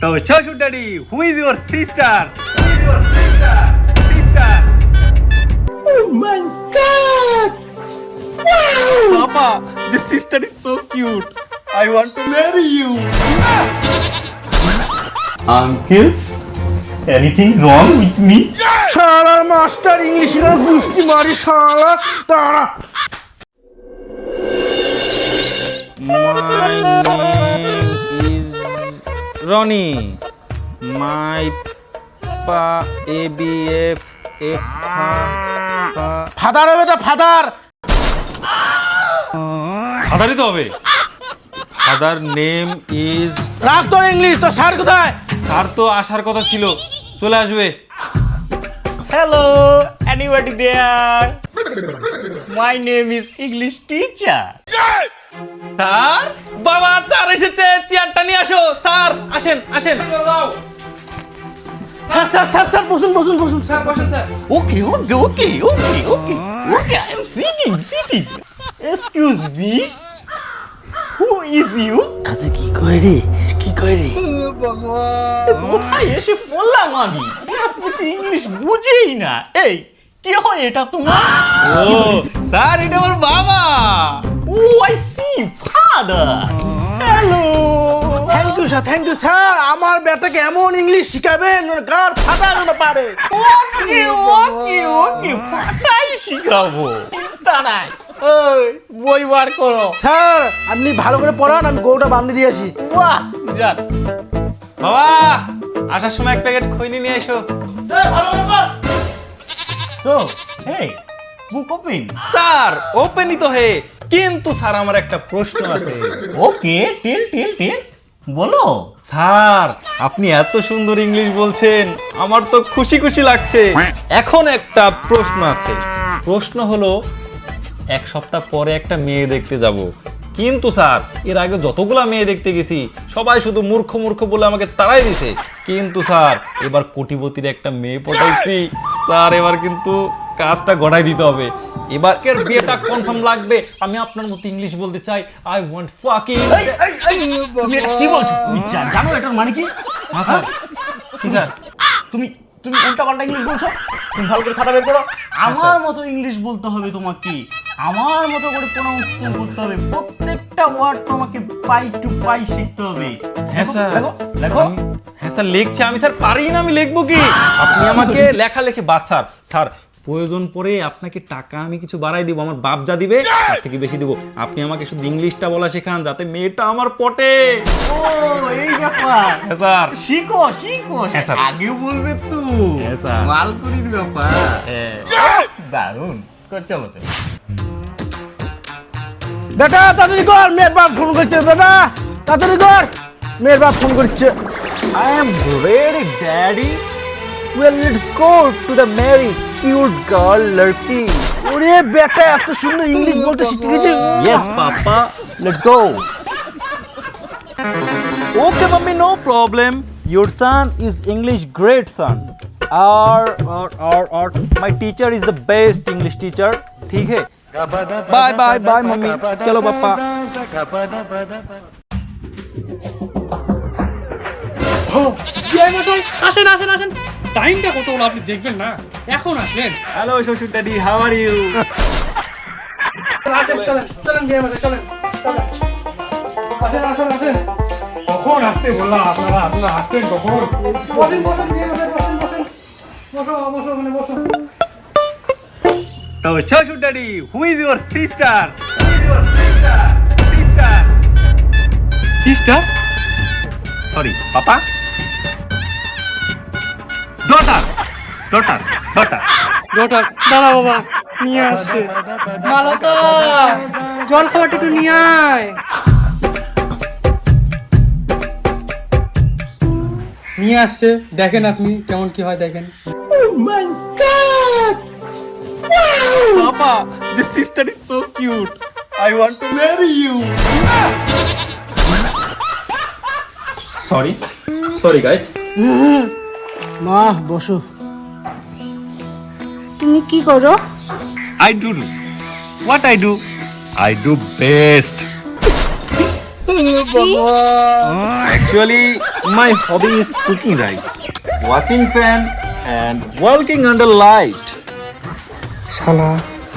তো শ্বশুর daddy who is your sister sister sister Papa, this sister is so cute. I want to marry you. Uncle, anything wrong with me? শালা master English গুষ্টি মারি শালা তারা is Roni my pa A B F A father হবে তো father. ফাদারই তো হবে। Father name is রাখ তোর ইংলিশ তো স্যার কোথায়? স্যার তো আসার কথা ছিল। চলে আসবে। Hello anybody there my name is English teacher sir? বাবা স্যার এসেছে চেয়ারটা নিয়ে আসো। স্যার আসেন আসেন। স্যার স্যার স্যার স্যার বসুন বসুন বসুন। স্যার বসেন sir. Okay, okay, okay, okay, okay. Okay, I am sitting, sitting. Excuse me. Who is you? কাজে কি কয় রে? কি কয় রে? কোথায় এসে বললাম আমি? ইংলিশ বুঝেই না। এই কি হয় এটা তোমার? ও স্যার এটা আমার বাবা। ও I see father hello thank you sir thank you sir আমার বেটাকে এমন ইংলিশ শিখাবেন ওর গার ফাটা যেন পারে। ওকে ওকে ওকে ফাটাই শিখাবো। চিন্তা নাই ওই বই বার করো। স্যার আপনি ভালো করে পড়ান আমি গরুটা বান্ধি দিয়ে আসি। বাহ যান বাবা আসার সময় এক প্যাকেট খৈনি নিয়ে এসো। So hey book open sir ওপেনই তো হে। কিন্তু স্যার, আমার একটা প্রশ্ন আছে। Okay, tell tell tell. বলো। স্যার, আপনি এত সুন্দর ইংলিশ বলছেন, আমার তো খুশি খুশি লাগছে। এখন একটা প্রশ্ন আছে। প্রশ্ন হলো, এক সপ্তাহ পরে একটা মেয়ে দেখতে যাব। কিন্তু স্যার, এর আগে যতগুলা মেয়ে দেখতে গেছি, সবাই শুধু মূর্খ মূর্খ বলে আমাকে তাড়াই দিছে। কিন্তু স্যার, এবার কোটিপতির একটা মেয়ে পটাইছি। স্যার, এবার কিন্তু কাজটা গড়াই দিতে হবে। এবার এর বিয়েটা কনফার্ম লাগবে। আমি আপনার মতো ইংলিশ বলতে চাই। আই ওয়ান্ট ফাকিং কি বলছো? তুমি জানো এটার মানে কি? হ্যাঁ স্যার। কি স্যার? তুমি তুমি উল্টা পাল্টা ইংলিশ বলছো? তুমি ভালো করে খাতা বের করো। আমার মতো ইংলিশ বলতে হবে তোমাকে। আমার মতো করে প্রোনাউন্সিয়েশন করতে হবে। প্রত্যেকটা ওয়ার্ড তোমাকে পাই টু পাই শিখতে হবে। হ্যাঁ স্যার। লেখো আমি- হ্যাঁ স্যার লিখছি। আমি স্যার পারি না আমি লিখব কি? আপনি আমাকে লেখা লেখে বাদ স্যার। স্যার প্রয়োজন পড়ে আপনাকে টাকা আমি কিছু বাড়াই দিব আমার বাপ যা দিবে তার থেকে বেশি দিব। আপনি আমাকে শুধু ইংলিশটা বলা শেখান যাতে মেয়েটা আমার পটে। ও এই ব্যাপার। হ্যাঁ স্যার। শিখো শিখো। হ্যাঁ, স্যার। আগে বলবে তো। হ্যাঁ, স্যার। মালকুড়ির ব্যাপার। হ্যাঁ। দারুণ। কর- চলো চলো। বেটা তাড়াতাড়ি কর মেয়ের বাপ ফোন করছে বেটা। তাড়াতাড়ি কর মেয়ের বাপ ফোন করছে। I am ready, Daddy. Well, let's go to the Mary cute girl, Lurky. ওরে বেটা এত সুন্দর ইংলিশ বলতে শিখে গেছে Yes, Papa. Let's go. Okay, Mummy, no problem. Your son is English great son. Or, or, or, or, my teacher is the best English teacher. ठीक है? Bye, bye, bye, Mummy. चलो, पापा. আসেন আসেন আসেন টাইমটা কত হলো আপনি দেখবেন না। এখন আসবেন হ্যালো শ্বশুর ড্যাডি হাউ আর ইউ আসেন চলেন চলেন বিয়ে বাড়ি, চলেন চলেন। আসেন আসেন আসেন। কখন আসতে বললাম আপনারা? আপনারা আসছেন কখন? বসেন বসেন বিয়ে বাড়ি, বসেন বসেন। বসো বসো ওখানে বসো। তো শ্বশুর daddy who is your sister sister sister sister sorry papa daughter daughter daughter daughter দাঁড়া বাবা নিয়ে আসছে। মালতা জল খাবারটা একটু নিয়ে আয়। নিয়ে আসছে দেখেন আপনি কেমন কি হয় দেখেন। Papa this sister is so cute I want to marry you sorry sorry guys মা বসো। তুমি কি করো? I do what I do I do best actually my hobby cooking rice watching fan and working under light শালা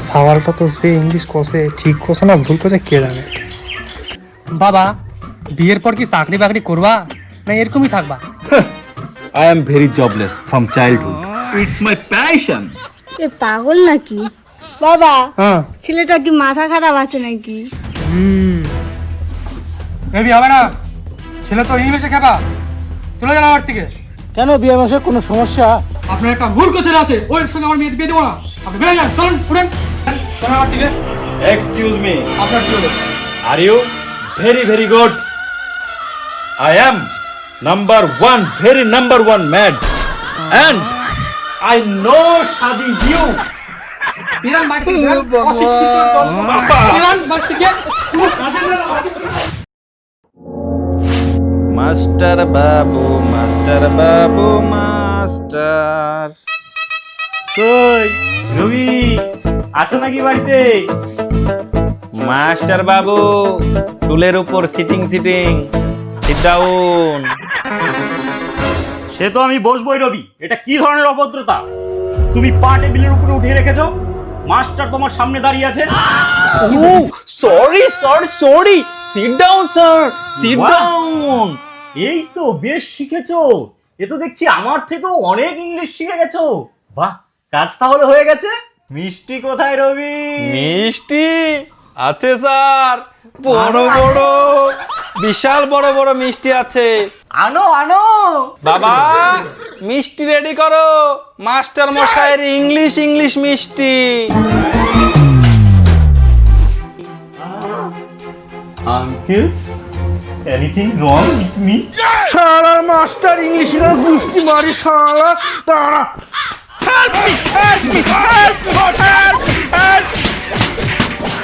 সাওয়ারটা তো সে English কষে ঠিক কষে না ভুল করছে কে জানে? বাবা বিয়ের পর কি চাকরি বাকরি করবা? না এরকমই থাকবা? I am very jobless from childhood. It's my passion. এ পাগল নাকি? বাবা হ্যাঁ। ছেলেটা কি মাথা খারাপ আছে নাকি? এবি হবে না। ছেলে তো ইংলিশে খেপা। চলে যান আমার থেকে কেন বিয়ে মাসে কোনো সমস্যা? আপনার একটা মূর্খ ছেলে আছে। ওর সঙ্গে আমার মেয়ে বিয়ে দেবো না। আপনি বেড়ে যান চলুন উঠেন। চলুন আমার থেকে Excuse me. আপনার কি হলো Are you very very good? I am. Number one very number one. বিরান থেকে অশিক্ষিত দল। বিরান বাড়ি থেকে মাস্টার বাবু মাস্টার বাবু মাস্টার। কই? রবি আছো নাকি বাড়িতে? মাস্টার বাবু টুলের উপর সিটিং সিট ডাউন সে তো আমি বসবই রবি। এটা কি ধরনের অভদ্রতা? তুমি পা টেবিলের উপরে উঠিয়ে রেখেছো? মাস্টার তোমার সামনে দাঁড়িয়ে আছে। Sorry sir sorry sit down sir sit down এই তো বেশ শিখেছো। এ তো দেখছি আমার থেকেও অনেক ইংলিশ শিখে গেছো। বাহ কাজ তাহলে হয়ে গেছে। মিষ্টি কোথায় রবি? মিষ্টি? আছে স্যার বড় বড় বিশাল বড় বড় মিষ্টি আছে আনো আনো বাবা মিষ্টি রেডি করো মাস্টার মশাইয়ের ইংলিশ ইংলিশ মিষ্টি uncle anything wrong with me শালা মাস্টার ইংলিশ গুষ্টি মারি শালা দাঁড়া